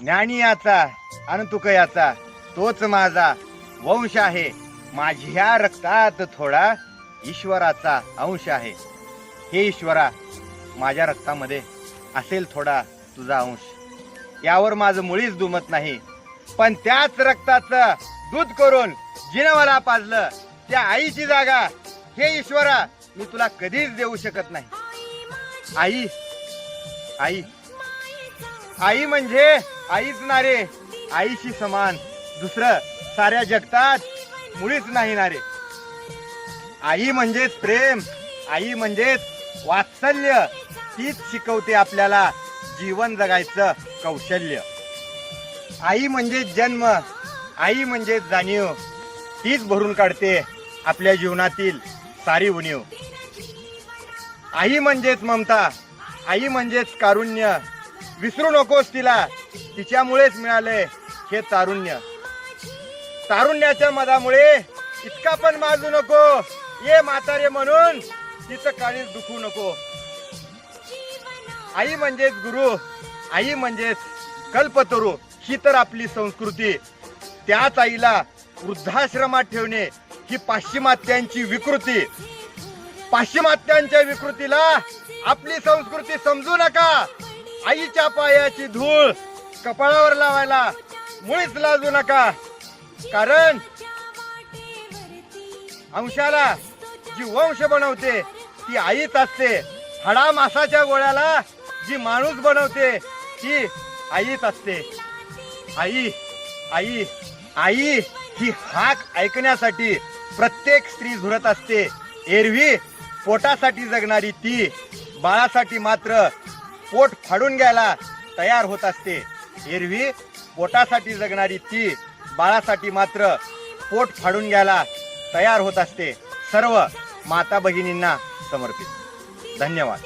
ज्ञानी याचा आणि तुक याचा तोच माझा वंश आहे. माझ्या रक्तात थोडा ईश्वराचा अंश आहे. हे ईश्वरा माझ्या रक्तामध्ये असेल थोडा तुझा अंश. यावर माझं मुळीच दुमत नाही. पण त्याच रक्ताचं दूध करून जिनं मला पाजलं त्या आईची जागा. हे ईश्वरा मी तुला कधीच देऊ शकत नाही. आई आई. आई म्हणजे आईच ना रे आईशी समान. दुसरं साऱ्या जगतात मुळीच नाही ना रे आई म्हणजेच प्रेम आई म्हणजेच वात्सल्य. तीच शिकवते आपल्याला जीवन जगायचं कौशल्य. आई म्हणजेच जन्म आई म्हणजेच जाणीव. तीच भरून काढते आपल्या जीवनातील सारी उणीव. आई म्हणजेच ममता आई म्हणजेच कारुण्य. विसरू नकोस तिला. तिच्यामुळेच मिळाले हे तारुण्य. तारुण्याच्या मधामुळे इतका पण माजू नको. ये म्हातारे म्हणून तिचं काळीच दुखू नको. आई म्हणजेच गुरु आई म्हणजेच कल्पतरू. ही तर आपली संस्कृती. त्याच आईला वृद्धाश्रमात ठेवणे ही पाश्चिमात्यांची विकृती. पाश्चिमात्यांच्या विकृतीला आपली संस्कृती समजू नका. आईच्या पायाची धूळ कपाळावर लावायला मुळीच लाजू नका. कारण अंशाला जी वंश बनवते ती आईच असते. हडा मासाच्या गोळ्याला जी माणूस बनवते ती आईच असते. आई आई आई ही हाक ऐकण्यासाठी प्रत्येक स्त्री झुरत असते. एरवी पोटासाठी जगणारी ती बाळासाठी मात्र पोट फाडून घ्यायला तयार होत असते. एरवी पोटासाठी जगणारी ती बाळासाठी मात्र पोट फाडून घ्यायला तयार होत असते. सर्व माता भगिनींना समर्पित. धन्यवाद.